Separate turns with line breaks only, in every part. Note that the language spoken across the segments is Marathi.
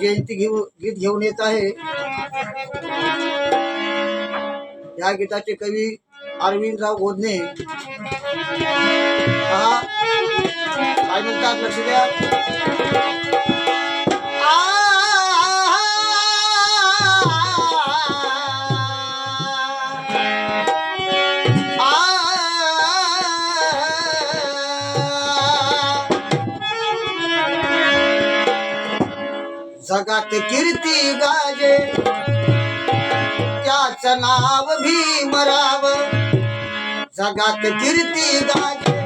जयंती घेऊ गीत घेऊन येत आहे. या गीताचे कवी अरविंदराव गोदने. हा काय म्हणतात लक्ष द्या. जगात कीर्ती गाजे. त्याच नाव भीमराव जगात कीर्ती गाजे.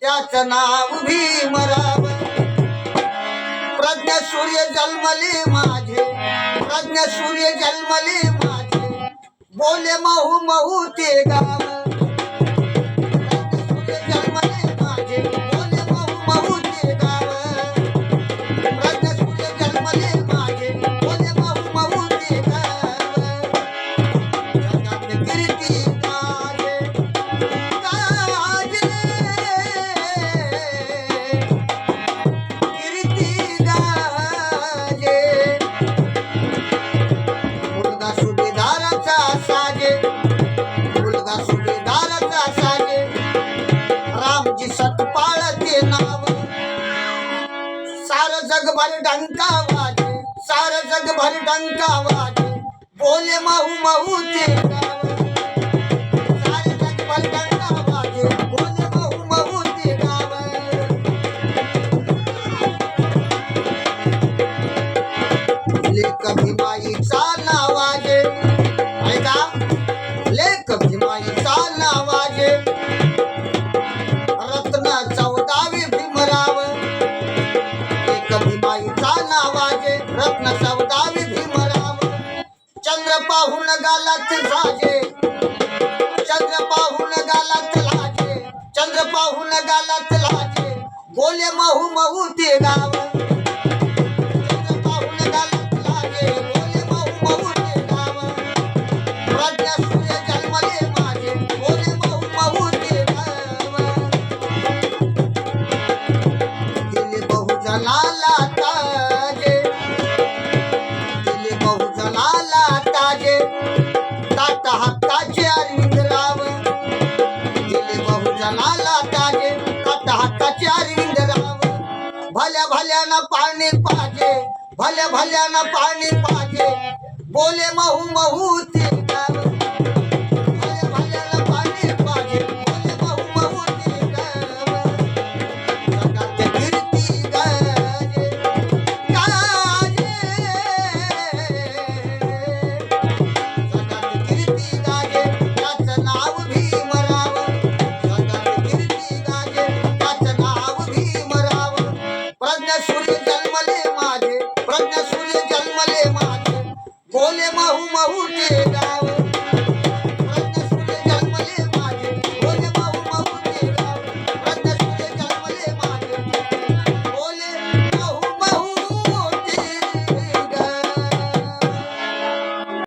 त्याच नाव भीमराव प्रज्ञ सूर्य जन्मले माझे. प्रज्ञ सूर्य जन्मले माझे. बोले महू महू ते गाव. जगभर डंका वाजे सार जगभर डंका वाजे बोले महू महू ते पाहून गालात लागे चंद्र पाहून गालात लागे चंद्र पाहून गालात लागे बोले महू महू ते गाव. चंद्र पाहून गालात बोले महू महू ते गाव. प्रज्ञा सूर्य जन्मले माझे. बोले महू महू ते गाव. दिले भल्यानं पाणी पाहिजे भल्या भल्यानं पाणी पाहिजे बोले महू महू ते